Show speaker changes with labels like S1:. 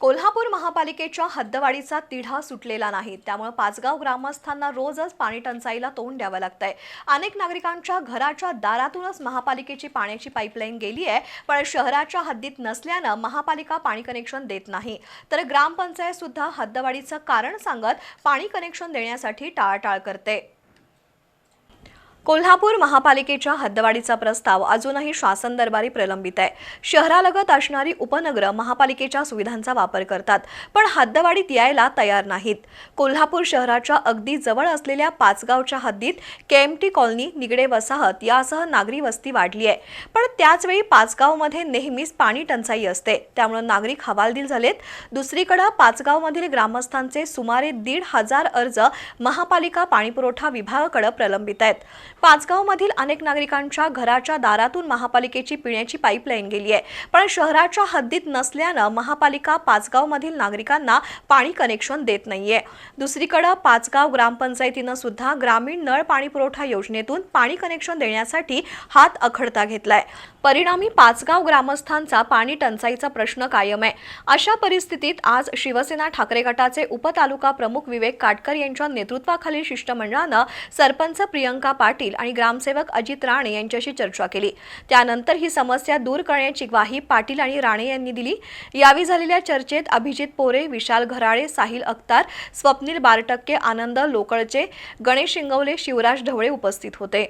S1: कोल्हापूर महापालिकेच्या हद्दवाढीचा तिढा सुटलेला नाही. त्यामुळे पाचगाव ग्रामस्थांना रोजच पाणी टंचाईला तोंड द्यावं लागतंय. अनेक नागरिकांच्या घराच्या दारातूनच महापालिकेची पाण्याची पाईपलाईन गेली आहे पण शहराच्या हद्दीत नसल्यानं महापालिका पाणी कनेक्शन देत नाही. तर ग्रामपंचायत सुद्धा हद्दवाढीचं कारण सांगत पाणी कनेक्शन देण्यासाठी टाळाटाळ करते. कोल्हापूर महापालिकेच्या हद्दवाढीचा प्रस्ताव अजूनही शासन दरबारी प्रलंबित आहे. शहरालगत असणारी उपनगरं महापालिकेच्या सुविधांचा वापर करतात पण हद्दवाढीत यायला तयार नाहीत. कोल्हापूर शहराच्या अगदी जवळ असलेल्या पाचगावच्या हद्दीत केएमटी कॉलनी निगडे वसाहत यासह नागरी वस्ती वाढली आहे. पण त्याचवेळी पाचगावमध्ये नेहमीच पाणी टंचाई असते. त्यामुळे नागरिक हवालदिल झालेत. दुसरीकडे पाचगावमधील ग्रामस्थांचे सुमारे दीड हजार अर्ज महापालिका पाणीपुरवठा विभागाकडे प्रलंबित आहेत. पाचगावमधील अनेक नागरिकांच्या घराच्या दारातून महापालिकेची पिण्याची पाईपलाईन गेली आहे. पण शहराच्या हद्दीत नसल्यानं महापालिका पाचगावमधील नागरिकांना पाणी कनेक्शन देत नाहीये. दुसरीकडे पाचगाव ग्रामपंचायतीनं सुद्धा ग्रामीण नळ पाणी पुरवठा योजनेतून पाणी कनेक्शन देण्यासाठी हात अखडता घेतलाय. परिणामी पाचगाव ग्रामस्थांचा पाणी टंचाईचा प्रश्न कायम आहे. अशा परिस्थितीत आज शिवसेना ठाकरे गटाचे उपतालुका प्रमुख विवेक काटकर यांच्या नेतृत्वाखालील शिष्टमंडळानं सरपंच प्रियंका पाटील आणि ग्रामसेवक अजित राणे यांच्याशी चर्चा केली. त्यानंतर ही समस्या दूर करण्याची ग्वाही पाटील आणि राणे यांनी दिली. यावेळी झालेल्या चर्चेत अभिजित पोरे विशाल घराळे साहिल अख्तार स्वप्नील बारटक्के आनंद लोकळचे गणेश शिंगवले शिवराज ढवळे उपस्थित होते.